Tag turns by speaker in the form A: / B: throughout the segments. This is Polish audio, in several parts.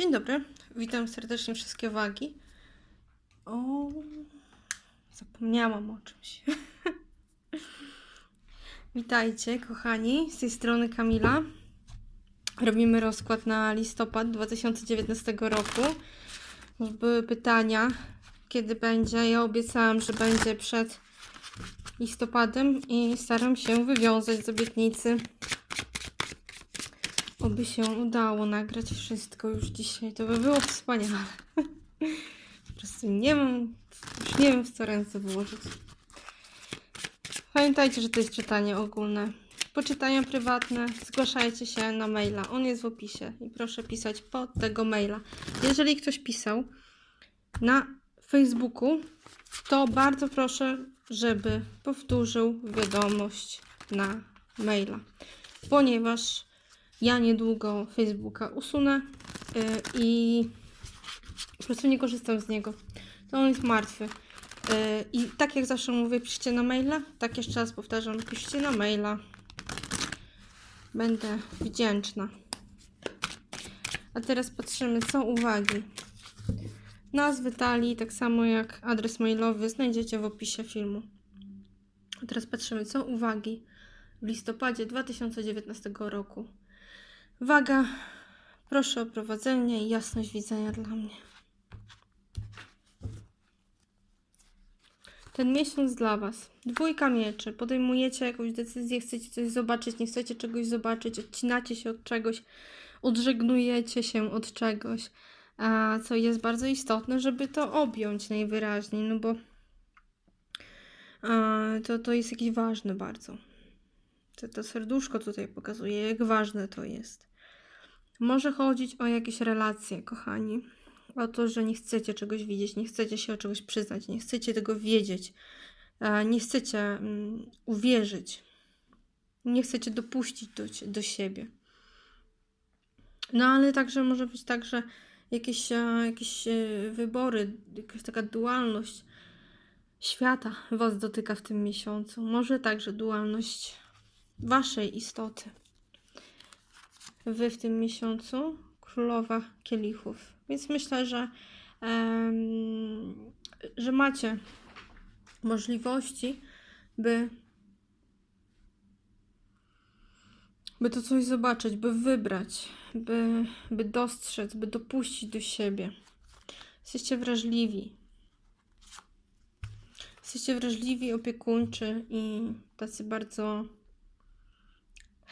A: Dzień dobry, witam serdecznie wszystkie wagi. O, zapomniałam o czymś. Witajcie, kochani, z tej strony Kamila. Robimy rozkład na listopad 2019 roku. Już były pytania, kiedy będzie. Ja obiecałam, że będzie przed listopadem i staram się wywiązać z obietnicy. Oby się udało nagrać wszystko już dzisiaj. To by było wspaniale. Po prostu nie mam, już nie wiem w co ręce włożyć. Pamiętajcie, że to jest czytanie ogólne. Poczytania prywatne zgłaszajcie się na maila. On jest w opisie i proszę pisać pod tego maila. Jeżeli ktoś pisał na Facebooku, to bardzo proszę, żeby powtórzył wiadomość na maila, ponieważ ja niedługo Facebooka usunę yy, i po prostu nie korzystam z niego. To on jest martwy. Yy, I tak jak zawsze mówię, piszcie na maila. Tak jeszcze raz powtarzam, piszcie na maila. Będę wdzięczna. A teraz patrzymy, co uwagi. Nazwy talii, tak samo jak adres mailowy, znajdziecie w opisie filmu. A teraz patrzymy, co uwagi w listopadzie 2019 roku. Waga, proszę o prowadzenie i jasność widzenia dla mnie. Ten miesiąc dla Was. Dwójka mieczy. Podejmujecie jakąś decyzję, chcecie coś zobaczyć, nie chcecie czegoś zobaczyć, odcinacie się od czegoś, odżegnujecie się od czegoś, a co jest bardzo istotne, żeby to objąć najwyraźniej, no bo to, to jest jakieś ważne bardzo. To, to serduszko tutaj pokazuje, jak ważne to jest. Może chodzić o jakieś relacje, kochani. O to, że nie chcecie czegoś widzieć, nie chcecie się o czegoś przyznać, nie chcecie tego wiedzieć, e, nie chcecie mm, uwierzyć, nie chcecie dopuścić do, do siebie. No ale także może być tak, że jakieś, e, jakieś e, wybory, jakaś taka dualność świata Was dotyka w tym miesiącu. Może także dualność Waszej istoty. Wy w tym miesiącu królowa kielichów. Więc myślę, że, em, że macie możliwości, by, by to coś zobaczyć, by wybrać, by, by dostrzec, by dopuścić do siebie. Jesteście wrażliwi. Jesteście wrażliwi, opiekuńczy i tacy bardzo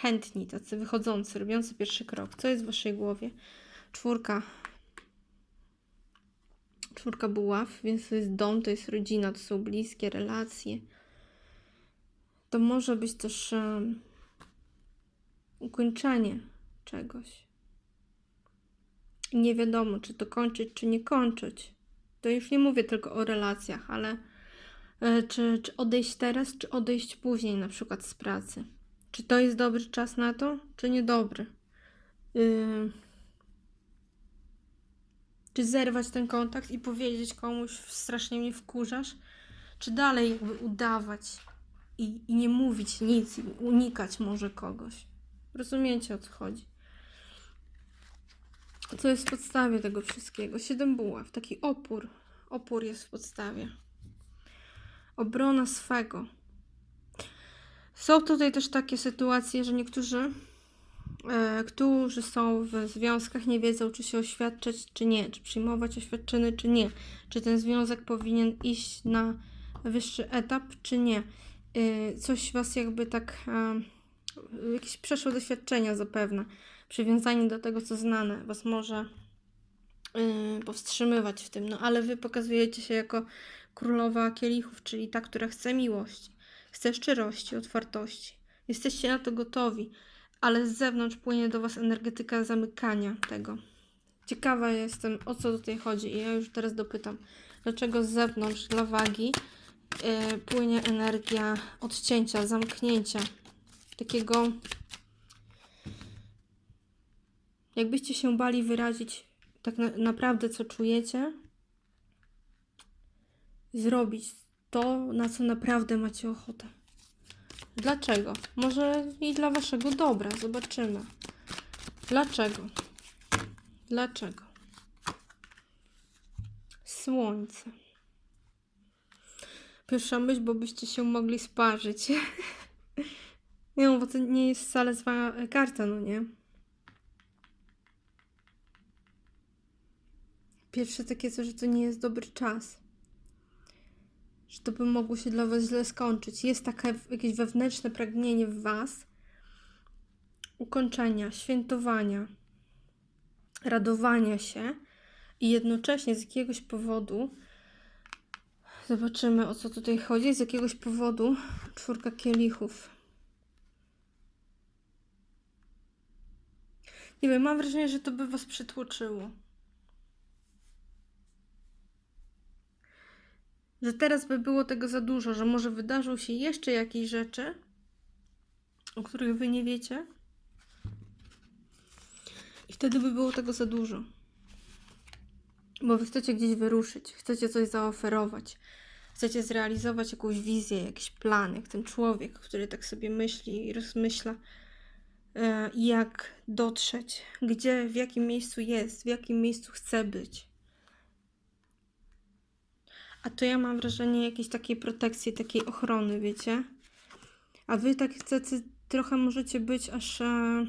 A: chętni, tacy wychodzący, robiący pierwszy krok. Co jest w waszej głowie? Czwórka. Czwórka buław, więc to jest dom, to jest rodzina, to są bliskie relacje. To może być też um, ukończenie czegoś. Nie wiadomo, czy to kończyć, czy nie kończyć. To już nie mówię tylko o relacjach, ale e, czy, czy odejść teraz, czy odejść później, na przykład z pracy. Czy to jest dobry czas na to, czy niedobry? Yy... Czy zerwać ten kontakt i powiedzieć komuś, strasznie mnie wkurzasz? Czy dalej jakby udawać i, i nie mówić nic, i unikać może kogoś? Rozumiecie o co chodzi? Co jest w podstawie tego wszystkiego? Siedem buław, taki opór. Opór jest w podstawie. Obrona swego. Są tutaj też takie sytuacje, że niektórzy, e, którzy są w związkach, nie wiedzą, czy się oświadczyć, czy nie, czy przyjmować oświadczyny, czy nie, czy ten związek powinien iść na wyższy etap, czy nie. E, coś was jakby tak, e, jakieś przeszłe doświadczenia zapewne, przywiązanie do tego, co znane, was może e, powstrzymywać w tym, no ale wy pokazujecie się jako królowa kielichów, czyli ta, która chce miłości chce szczerości, otwartości. Jesteście na to gotowi, ale z zewnątrz płynie do Was energetyka zamykania tego. Ciekawa jestem, o co tutaj chodzi, i ja już teraz dopytam, dlaczego z zewnątrz dla wagi yy, płynie energia odcięcia, zamknięcia, takiego. Jakbyście się bali wyrazić tak na, naprawdę, co czujecie, zrobić to, na co naprawdę macie ochotę. Dlaczego? Może i dla waszego dobra. Zobaczymy. Dlaczego? Dlaczego? słońce. Pierwsza myśl, bo byście się mogli sparzyć. nie no, bo to nie jest wcale zła karta, no nie? Pierwsze takie coś, że to nie jest dobry czas. Że to by mogło się dla was źle skończyć. Jest takie jakieś wewnętrzne pragnienie w was ukończenia, świętowania, radowania się i jednocześnie z jakiegoś powodu zobaczymy o co tutaj chodzi. Z jakiegoś powodu czwórka kielichów. Nie wiem, mam wrażenie, że to by was przytłoczyło. Że teraz by było tego za dużo, że może wydarzą się jeszcze jakieś rzeczy, o których wy nie wiecie. I wtedy by było tego za dużo. Bo wy chcecie gdzieś wyruszyć, chcecie coś zaoferować, chcecie zrealizować jakąś wizję, jakiś plan, jak ten człowiek, który tak sobie myśli i rozmyśla, e, jak dotrzeć, gdzie, w jakim miejscu jest, w jakim miejscu chce być. A to ja mam wrażenie jakiejś takiej protekcji, takiej ochrony, wiecie? A wy tak tacy trochę możecie być aż e,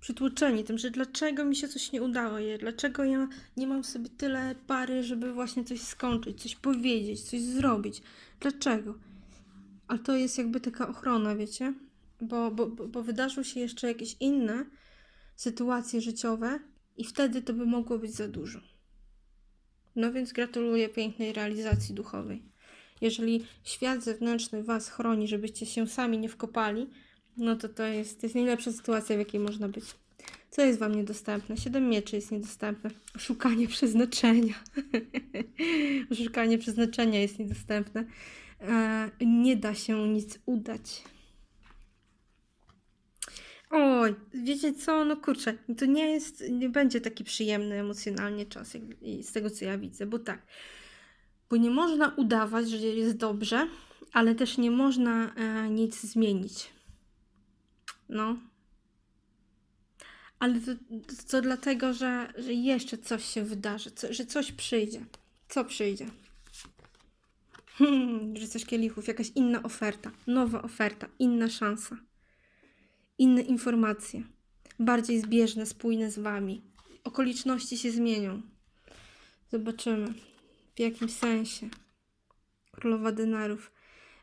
A: przytłoczeni tym, że dlaczego mi się coś nie udało, je, dlaczego ja nie mam sobie tyle pary, żeby właśnie coś skończyć, coś powiedzieć, coś zrobić. Dlaczego? Ale to jest jakby taka ochrona, wiecie? Bo, bo, bo, bo wydarzą się jeszcze jakieś inne sytuacje życiowe i wtedy to by mogło być za dużo. No więc gratuluję pięknej realizacji duchowej. Jeżeli świat zewnętrzny Was chroni, żebyście się sami nie wkopali, no to to jest, to jest najlepsza sytuacja, w jakiej można być. Co jest Wam niedostępne? Siedem mieczy jest niedostępne. Szukanie przeznaczenia. Szukanie przeznaczenia jest niedostępne. E, nie da się nic udać. Oj, wiecie co, no kurczę, to nie jest, nie będzie taki przyjemny emocjonalnie czas, jak, z tego co ja widzę, bo tak, bo nie można udawać, że jest dobrze, ale też nie można e, nic zmienić. No. Ale to, to dlatego, że, że jeszcze coś się wydarzy, co, że coś przyjdzie. Co przyjdzie? Hmm, że coś kielichów, jakaś inna oferta, nowa oferta, inna szansa inne informacje, bardziej zbieżne, spójne z Wami. Okoliczności się zmienią. Zobaczymy, w jakim sensie. Królowa denarów.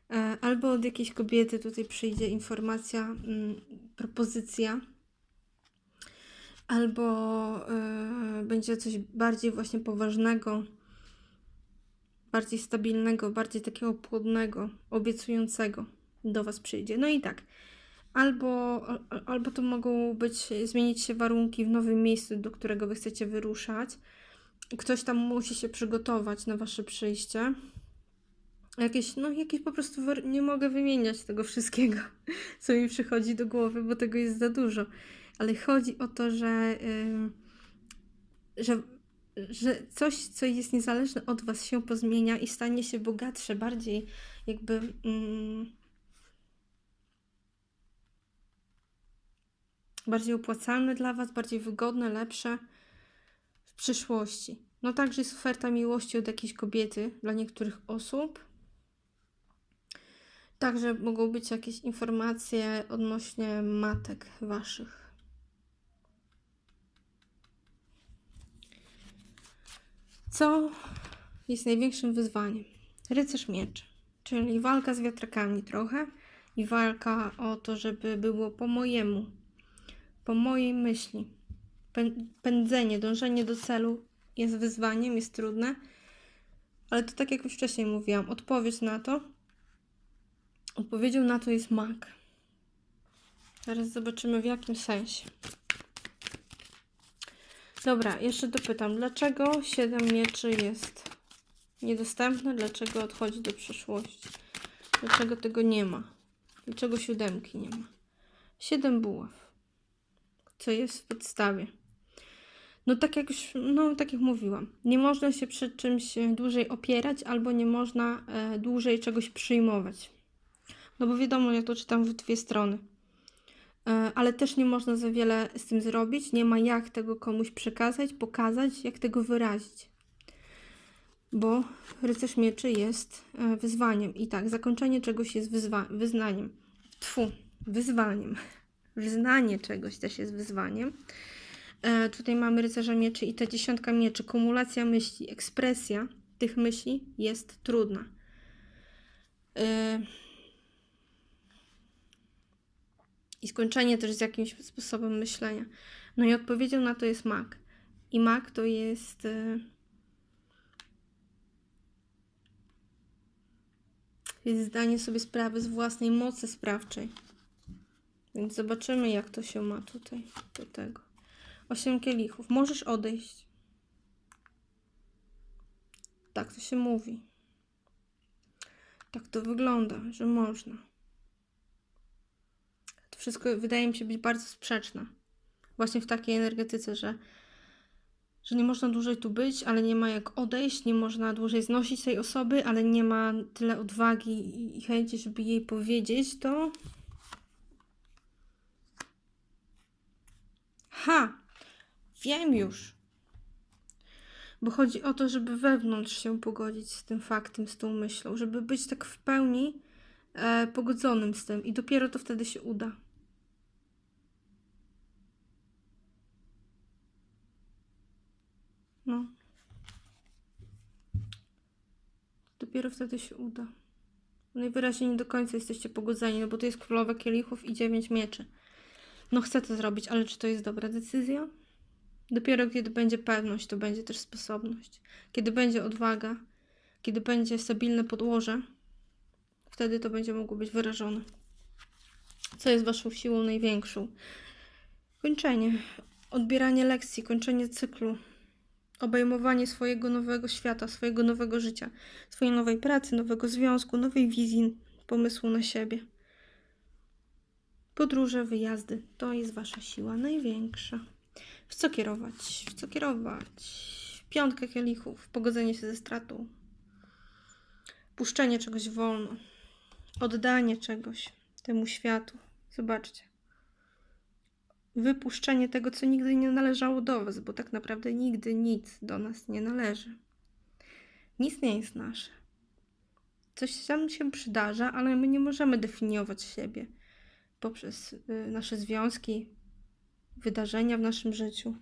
A: E, albo od jakiejś kobiety tutaj przyjdzie informacja, mm, propozycja, albo y, będzie coś bardziej właśnie poważnego, bardziej stabilnego, bardziej takiego płodnego, obiecującego do Was przyjdzie. No i tak, Albo, albo to mogą być, zmienić się warunki w nowym miejscu, do którego wy chcecie wyruszać. Ktoś tam musi się przygotować na wasze przyjście. Jakieś, no jakieś po prostu, nie mogę wymieniać tego wszystkiego, co mi przychodzi do głowy, bo tego jest za dużo. Ale chodzi o to, że, yy, że, że coś, co jest niezależne od was, się pozmienia i stanie się bogatsze, bardziej jakby. Yy, bardziej opłacalne dla Was, bardziej wygodne, lepsze w przyszłości. No także jest oferta miłości od jakiejś kobiety dla niektórych osób. Także mogą być jakieś informacje odnośnie matek Waszych. Co jest największym wyzwaniem? Rycerz mieczy, czyli walka z wiatrakami trochę i walka o to, żeby było po mojemu, po mojej myśli. Pędzenie, dążenie do celu jest wyzwaniem, jest trudne, ale to tak jak już wcześniej mówiłam, odpowiedź na to, odpowiedzią na to jest mak. Teraz zobaczymy w jakim sensie. Dobra, jeszcze dopytam, dlaczego 7 mieczy jest niedostępne? Dlaczego odchodzi do przyszłości? Dlaczego tego nie ma? Dlaczego siódemki nie ma? 7 buław co jest w podstawie. No tak jak już, no tak jak mówiłam, nie można się przy czymś dłużej opierać, albo nie można e, dłużej czegoś przyjmować. No bo wiadomo, ja to czytam w dwie strony. E, ale też nie można za wiele z tym zrobić, nie ma jak tego komuś przekazać, pokazać, jak tego wyrazić. bo rycerz mieczy jest e, wyzwaniem. I tak, zakończenie czegoś jest wyzwa- wyznaniem. Tfu, wyzwaniem. Wyznanie czegoś też jest wyzwaniem. E, tutaj mamy rycerza mieczy i ta dziesiątka mieczy. Kumulacja myśli, ekspresja tych myśli jest trudna. E, I skończenie też z jakimś sposobem myślenia. No i odpowiedzią na to jest mak. I mak to jest. e, jest zdanie sobie sprawy z własnej mocy sprawczej. Więc zobaczymy, jak to się ma tutaj do tego. Osiem kielichów. Możesz odejść. Tak to się mówi. Tak to wygląda, że można. To wszystko wydaje mi się być bardzo sprzeczne. Właśnie w takiej energetyce, że, że nie można dłużej tu być, ale nie ma jak odejść, nie można dłużej znosić tej osoby, ale nie ma tyle odwagi i- chęci, żeby jej powiedzieć, to Ha! Wiem już. Bo chodzi o to, żeby wewnątrz się pogodzić z tym faktem, z tą myślą, żeby być tak w pełni e, pogodzonym z tym i dopiero to wtedy się uda. No. Dopiero wtedy się uda. Najwyraźniej nie do końca jesteście pogodzeni, no bo to jest królowa kielichów i dziewięć mieczy. No chcę to zrobić, ale czy to jest dobra decyzja? Dopiero kiedy będzie pewność, to będzie też sposobność. Kiedy będzie odwaga, kiedy będzie stabilne podłoże, wtedy to będzie mogło być wyrażone. Co jest waszą siłą największą? Kończenie, odbieranie lekcji, kończenie cyklu, obejmowanie swojego nowego świata, swojego nowego życia, swojej nowej pracy, nowego związku, nowej wizji, pomysłu na siebie. Podróże, wyjazdy to jest wasza siła największa. W co kierować? W co kierować? Piątkę kielichów, pogodzenie się ze stratą, puszczenie czegoś wolno, oddanie czegoś temu światu. Zobaczcie. Wypuszczenie tego, co nigdy nie należało do Was, bo tak naprawdę nigdy nic do nas nie należy. Nic nie jest nasze. Coś tam się przydarza, ale my nie możemy definiować siebie poprzez y, nasze związki, wydarzenia w naszym życiu.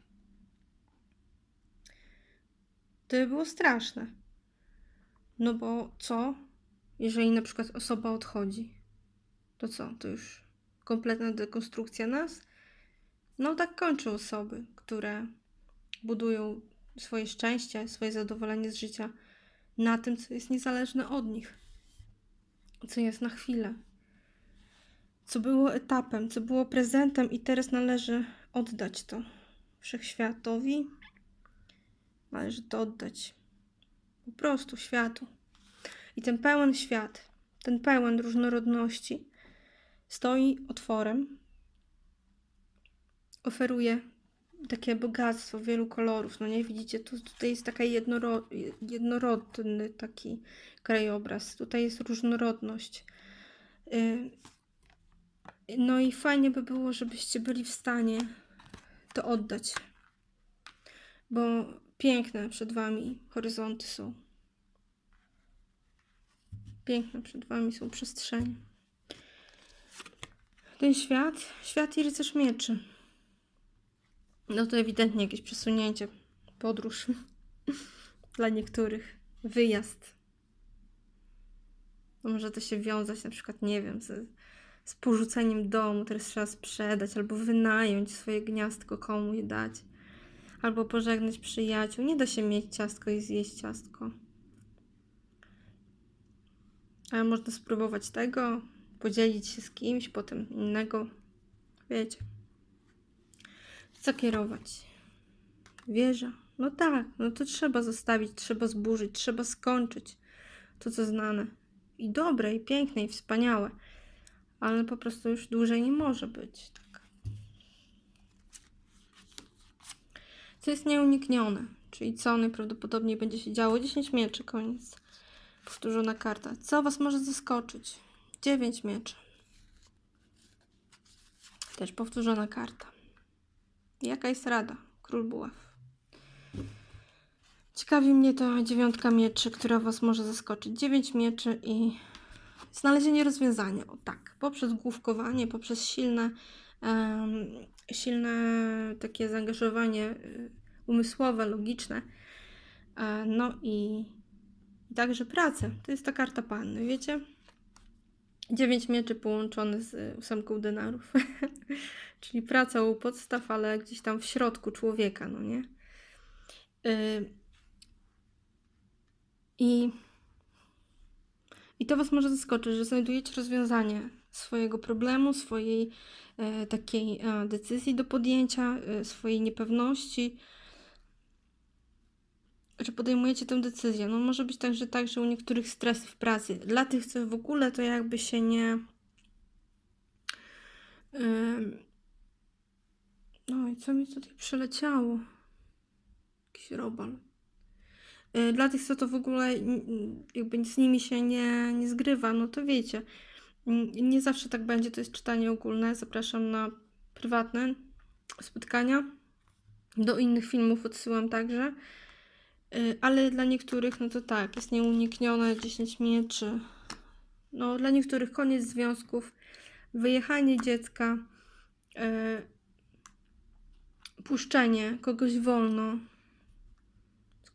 A: To by było straszne. No bo co, jeżeli na przykład osoba odchodzi? To co, to już kompletna dekonstrukcja nas? No tak kończą osoby, które budują swoje szczęście, swoje zadowolenie z życia na tym, co jest niezależne od nich, co jest na chwilę co było etapem, co było prezentem, i teraz należy oddać to wszechświatowi. Należy to oddać po prostu światu. I ten pełen świat, ten pełen różnorodności stoi otworem, oferuje takie bogactwo wielu kolorów. No nie widzicie, tu, tutaj jest taka jednoro, jednorodny taki krajobraz. Tutaj jest różnorodność. Y, no i fajnie by było, żebyście byli w stanie to oddać. Bo piękne przed wami horyzonty są. Piękne przed wami są przestrzenie. Ten świat, świat i rycerz mieczy. No to ewidentnie jakieś przesunięcie, podróż dla niektórych, wyjazd. No może to się wiązać na przykład, nie wiem, z, z porzuceniem domu, teraz trzeba sprzedać, albo wynająć swoje gniazdko komuś dać, albo pożegnać przyjaciół. Nie da się mieć ciastko i zjeść ciastko. Ale można spróbować tego, podzielić się z kimś, potem innego. Wiecie. Co kierować? Wieża. No tak, no to trzeba zostawić, trzeba zburzyć, trzeba skończyć to, co znane. I dobre, i piękne, i wspaniałe ale po prostu już dłużej nie może być. Tak. Co jest nieuniknione, czyli co najprawdopodobniej będzie się działo. 10 mieczy, koniec. Powtórzona karta. Co Was może zaskoczyć? 9 mieczy. Też powtórzona karta. Jaka jest rada? Król buław. Ciekawi mnie ta dziewiątka mieczy, która Was może zaskoczyć. Dziewięć mieczy i znalezienie rozwiązania. O tak, poprzez główkowanie, poprzez silne, em, silne takie zaangażowanie y, umysłowe, logiczne. E, no i, i także pracę. To jest ta karta panny, wiecie? Dziewięć mieczy połączone z ósemką denarów. Czyli praca u podstaw, ale gdzieś tam w środku człowieka, no nie? Y, I, I to Was może zaskoczyć, że znajdujecie rozwiązanie swojego problemu, swojej e, takiej e, decyzji do podjęcia, e, swojej niepewności, że podejmujecie tę decyzję. No może być także tak, że u niektórych stres w pracy. Dla tych, co w ogóle to jakby się nie... No i co mi tutaj przeleciało? Jakiś robal. Y, Dla tych, co to w ogóle jakby z nimi się nie, nie zgrywa, no to wiecie. Nie zawsze tak będzie, to jest czytanie ogólne. Zapraszam na prywatne spotkania. Do innych filmów odsyłam także. Y, Ale dla niektórych, no to tak, jest nieuniknione 10 mieczy. No, dla niektórych koniec związków, wyjechanie dziecka, y, puszczenie kogoś wolno,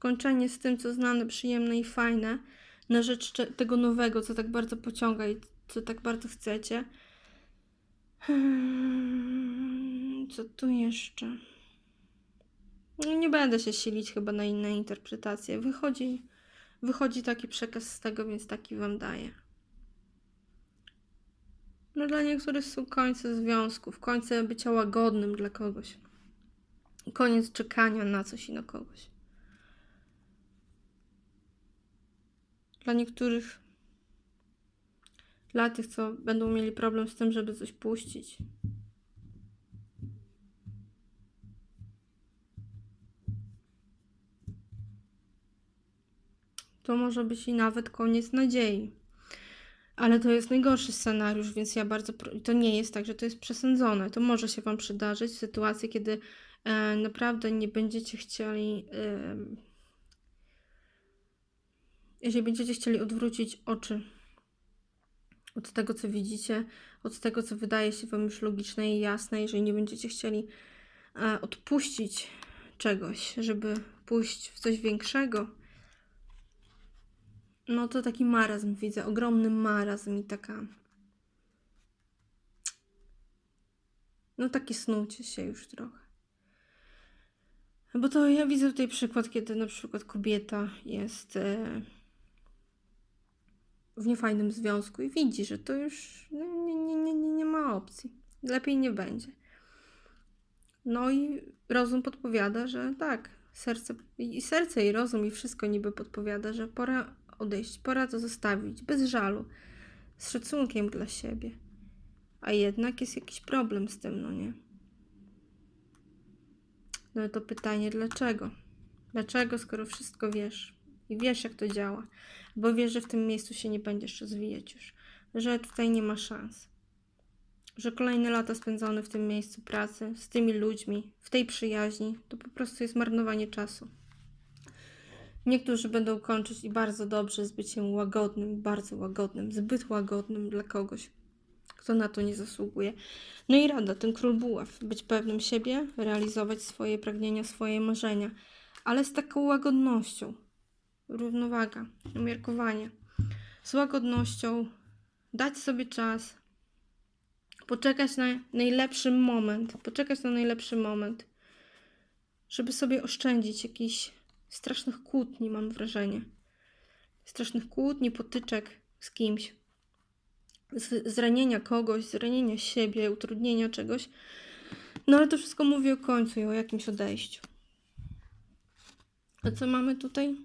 A: skończenie z tym, co znane, przyjemne i fajne, na rzecz tego nowego, co tak bardzo pociąga i co tak bardzo chcecie. Hmm, Co tu jeszcze? No, Nie będę się silić chyba na inne interpretacje. Wychodzi, wychodzi taki przekaz z tego, więc taki wam daję. No dla niektórych są końce związków, końce bycia łagodnym dla kogoś. Koniec czekania na coś i na kogoś. Dla niektórych, dla tych, co będą mieli problem z tym, żeby coś puścić. To może być i nawet koniec nadziei. Ale to jest najgorszy scenariusz, więc ja bardzo. To nie jest tak, że to jest przesądzone. To może się Wam przydarzyć w sytuacji, kiedy e, naprawdę nie będziecie chcieli. E, jeżeli będziecie chcieli odwrócić oczy od tego, co widzicie, od tego, co wydaje się Wam już logiczne i jasne, jeżeli nie będziecie chcieli e, odpuścić czegoś, żeby pójść w coś większego, no to taki marazm widzę, ogromny marazm i taka. No takie snucie się już trochę. Bo to ja widzę tutaj przykład, kiedy na przykład kobieta jest e, w niefajnym związku i widzi, że to już nie, nie, nie, nie, nie, nie ma opcji. Lepiej nie będzie. No i rozum podpowiada, że tak, serce i serce i rozum i wszystko niby podpowiada, że pora odejść, pora to zostawić, bez żalu, z szacunkiem dla siebie. A jednak jest jakiś problem z tym, no nie? No to pytanie, dlaczego? Dlaczego, skoro wszystko wiesz i wiesz, jak to działa, bo wiesz, że w tym miejscu się nie będziesz rozwijać już, że tutaj nie ma szans, że kolejne lata spędzone w tym miejscu pracy, z tymi ludźmi, w tej przyjaźni, to po prostu jest marnowanie czasu. Niektórzy będą kończyć i bardzo dobrze z byciem łagodnym, bardzo łagodnym, zbyt łagodnym dla kogoś, kto na to nie zasługuje. No i rada, ten król buław, być pewnym siebie, realizować swoje pragnienia, swoje marzenia, ale z taką łagodnością. Równowaga, umiarkowanie. Z łagodnością, dać sobie czas, poczekać na najlepszy moment, poczekać na najlepszy moment, żeby sobie oszczędzić jakichś strasznych kłótni, mam wrażenie. Strasznych kłótni, potyczek z kimś. Z, zranienia kogoś, zranienia siebie, utrudnienia czegoś. No ale to wszystko mówi o końcu i o jakimś odejściu. A co mamy tutaj?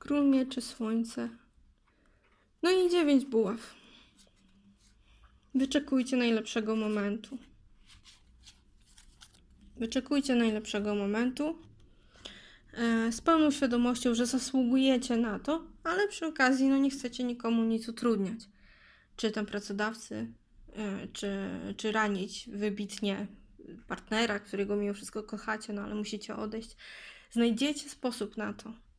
A: Król mieczy, słońce. No i dziewięć buław. Wyczekujcie najlepszego momentu. Wyczekujcie najlepszego momentu e, z pełną świadomością, że zasługujecie na to, ale przy okazji no nie chcecie nikomu nic utrudniać. Czy tam pracodawcy, e, czy, czy ranić wybitnie partnera, którego mimo wszystko kochacie, no ale musicie odejść. Znajdziecie sposób na to.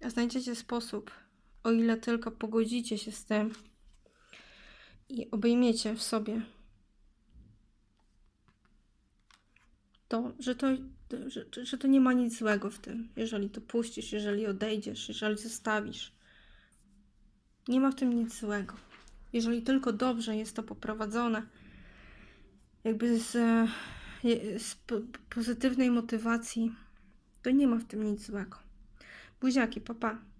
A: Znajdziecie sposób, o ile tylko pogodzicie się z tym i obejmiecie w sobie to, że to, że, że to nie ma nic złego w tym, jeżeli to puścisz, jeżeli odejdziesz, jeżeli zostawisz. Nie ma w tym nic złego. Jeżeli tylko dobrze jest to poprowadzone, jakby z, z po, pozytywnej motywacji, to nie ma w tym nic złego. Buziaki, papa. Pa.